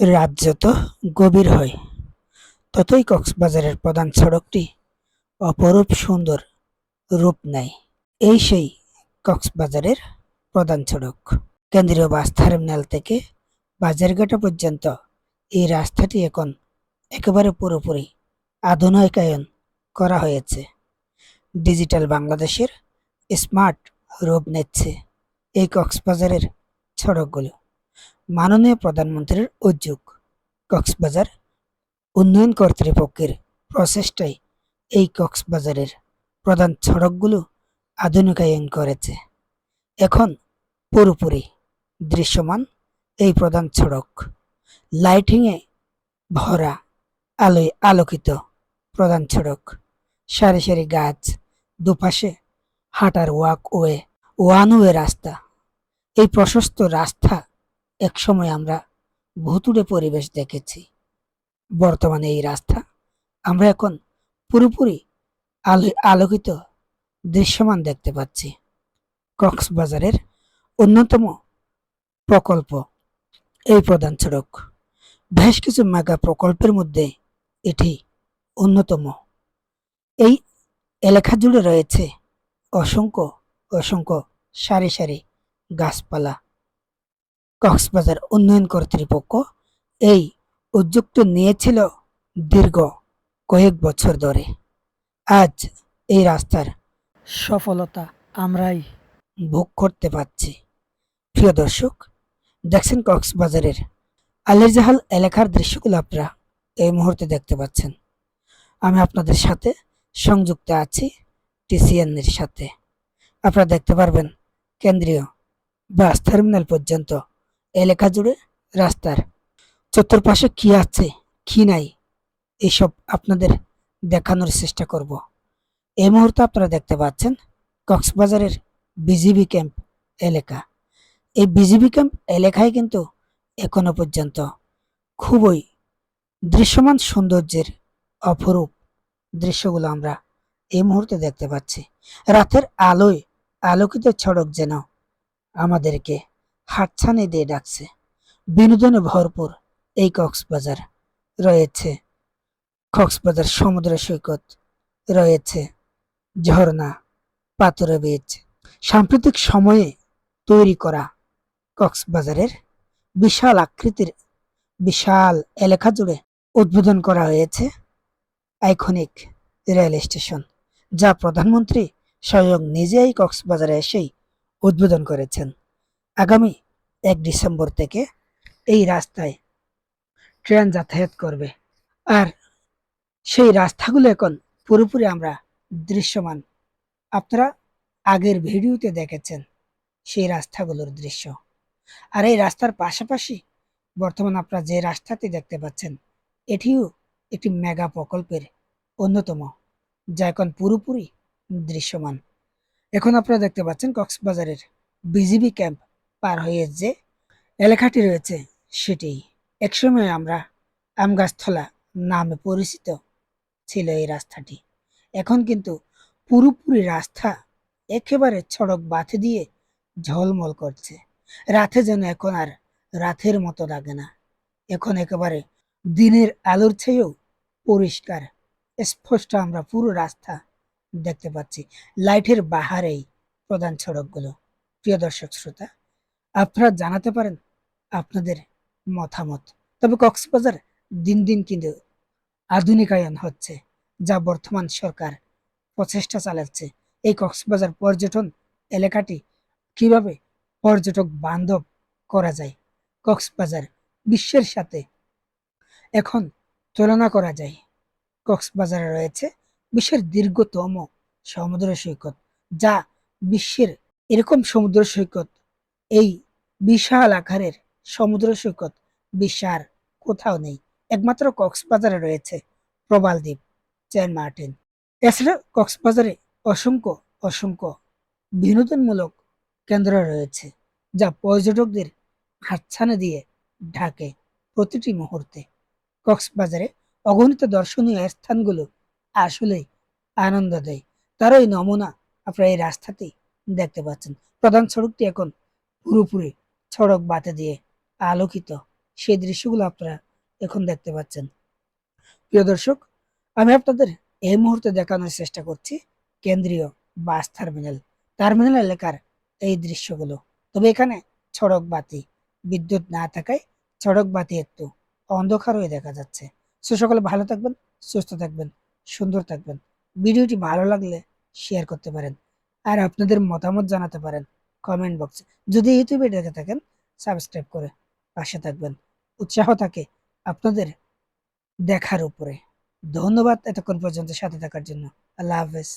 রাত যত গভীর হয়, ততই কক্সবাজারের প্রধান সড়কটি অপরূপ সুন্দর রূপ নেয়। এই সেই কক্সবাজারের প্রধান সড়ক। কেন্দ্রীয় বাস টার্মিনাল থেকে বাজারঘাটা পর্যন্ত এই রাস্তাটি এখন একেবারে পুরোপুরি আধুনিকায়ন করা হয়েছে। ডিজিটাল বাংলাদেশের স্মার্ট রূপ নিচ্ছে এই কক্সবাজারের সড়কগুলো। মাননীয় প্রধানমন্ত্রীর উদ্যোগ। কক্সবাজার উন্নয়ন কর্তৃপক্ষের প্রচেষ্টায় এই কক্সবাজারের প্রধান সড়কগুলো আধুনিকায়ন করেছে। এখন পুরোপুরি দৃশ্যমান এই প্রধান সড়ক। লাইটিংয়ে ভরা আলোয় আলোকিত প্রধান সড়ক। সারি সারি গাছ দুপাশে হাঁটার ওয়াক ওয়ে ওয়ান ওয়ে রাস্তা। এই প্রশস্ত রাস্তা একসময় আমরা ভুতুড়ে পরিবেশ দেখেছি। বর্তমানে এই রাস্তা আমরা এখন পুরোপুরি আলো, আলোকিত দৃশ্যমান দেখতে পাচ্ছি। কক্সবাজারের অন্যতম প্রকল্প এই প্রধান সড়ক। বেশ কিছু মেগা প্রকল্পের মধ্যে এটি অন্যতম। এই এলাকা জুড়ে রয়েছে অসংখ্য অসংখ্য সারি সারি গাছপালা। কক্সবাজার উন্নয়ন কর্তৃপক্ষ এই উদ্যোগটি নিয়েছিল দীর্ঘ কয়েক বছর ধরে। আজ এই রাস্তার সফলতা আমরাই ভোগ করতে পারছি। প্রিয় দর্শক, দেখছেন কক্সবাজারের আলিরজাহাল এলাকার দৃশ্যগুলো আপনারা এই মুহূর্তে দেখতে পাচ্ছেন। আমি আপনাদের সাথে সংযুক্ত আছি টিসিএন এর সাথে। আপনারা দেখতে পারবেন কেন্দ্রীয় বাস টার্মিনাল পর্যন্ত এলাকা জুড়ে রাস্তার চতুর্পাশে কি আছে, কি নাই, এসব আপনাদের দেখানোর চেষ্টা করব। এই মুহূর্তে আপনারা দেখতে পাচ্ছেন কক্সবাজারের বিজিবি ক্যাম্প এলাকা। এই বিজিবি ক্যাম্প এলাকায় কিন্তু এখনও পর্যন্ত খুবই দৃশ্যমান সৌন্দর্যের অপরূপ দৃশ্যগুলো আমরা এই মুহূর্তে দেখতে পাচ্ছি। রাতের আলোয় আলোকিত সড়ক যেন আমাদেরকে হাতছানি দিয়ে ডাকছে। বিনোদনে ভরপুর এই কক্সবাজার রয়েছে। কক্সবাজার সমুদ্র সৈকত রয়েছে। ঝর্ণা, পাথরে বীচ, সাম্প্রতিক সময়ে তৈরি করা কক্সবাজারের বিশাল আকৃতির বিশাল এলাকা জুড়ে উদ্বোধন করা হয়েছে আইকনিক রেল স্টেশন, যা প্রধানমন্ত্রী স্বয়ং নিজেই কক্সবাজারে এসেই উদ্বোধন করেছেন। আগামী এক ডিসেম্বর থেকে এই রাস্তায় ট্রেন যাতায়াত করবে। আর সেই রাস্তাগুলো এখন পুরোপুরি আমরা দৃশ্যমান। আপনারা আগের ভিডিওতে দেখেছেন সেই রাস্তাগুলোর দৃশ্য। আর এই রাস্তার পাশাপাশি বর্তমান আপনারা যে রাস্তাটি দেখতে পাচ্ছেন, এটিও একটি মেগা প্রকল্পের অন্যতম, যা এখন পুরোপুরি দৃশ্যমান। এখন আপনারা দেখতে পাচ্ছেন কক্সবাজারের বিজিবি ক্যাম্প। পার হয়ে যে এলাকাটি রয়েছে সেটি একসময় আমরা আমগাছতলা নামে পরিচিত ছিল এই রাস্তাটি। এখন কিন্তু পুরোপুরি রাস্তা একেবারে সড়ক বাথে দিয়ে ঝলমল করছে। রাতে যেন এখন আর রাতের মতো লাগে না। এখন একেবারে দিনের আলোর চেয়েও পরিষ্কার। স্পষ্ট আমরা পুরো রাস্তা দেখতে পাচ্ছি। লাইটের বাহারেই প্রধান সড়কগুলো প্রিয় দর্শক, শ্রোতা আপনারা জানাতে পারেন আপনাদের মতামত। তবে কক্সবাজার দিন দিন কিন্তু আধুনিকায়ন হচ্ছে, যা বর্তমান সরকার প্রচেষ্টা চালাচ্ছে। এই কক্সবাজার পর্যটন এলাকাটি কীভাবে পর্যটক বান্ধব করা যায়? কক্সবাজার বিশ্বের সাথে এখন তুলনা করা যায়। কক্সবাজারে রয়েছে বিশ্বের দীর্ঘতম সমুদ্র সৈকত, যা বিশ্বের এরকম সমুদ্র সৈকত এই বিশাল আকারের সমুদ্র সৈকত বিশ্বার কোথাও নেই। একমাত্র কক্সবাজারে রয়েছে প্রবাল দ্বীপ চেন মার্টিন। এছাড়া কক্সবাজারে অসংখ্য অসংখ্য বিনোদনমূলক কেন্দ্র রয়েছে, যা পর্যটকদের হাতছানা দিয়ে ঢাকে প্রতিটি মুহূর্তে। কক্সবাজারে অগণিত দর্শনীয় স্থানগুলো আসলেই আনন্দ দেয় তারই নমুনা আপনারা এই রাস্তাতেই দেখতে পাচ্ছেন। প্রধান সড়কটি এখন পুরোপুরি সড়ক বাতে দিয়ে আলোকিত। সেই দৃশ্যগুলো আপনারা এখন দেখতে পাচ্ছেন। প্রিয় দর্শক, আমি আপনাদের এই মুহূর্তে দেখানোর চেষ্টা করছি কেন্দ্রীয় বাস টার্মিনাল। টার্মিনাল এলাকার এই দৃশ্যগুলো। তবে এখানে সড়ক বাতি, বিদ্যুৎ না থাকায় সড়ক বাতি একটু অন্ধকার হয়ে দেখা যাচ্ছে। সো সকলে ভালো থাকবেন, সুস্থ থাকবেন, সুন্দর থাকবেন। ভিডিওটি ভালো লাগলে শেয়ার করতে পারেন। আর আপনাদের মতামত জানাতে পারেন। কমেন্ট বক্সে যদি ইউটিউবে দেখে থাকেন সাবস্ক্রাইব করে পাশে থাকবেন। উৎসাহ থাকে আপনাদের দেখার উপরে। ধন্যবাদ এতক্ষণ পর্যন্ত সাথে থাকার জন্য। আল্লাহ হাফেজ।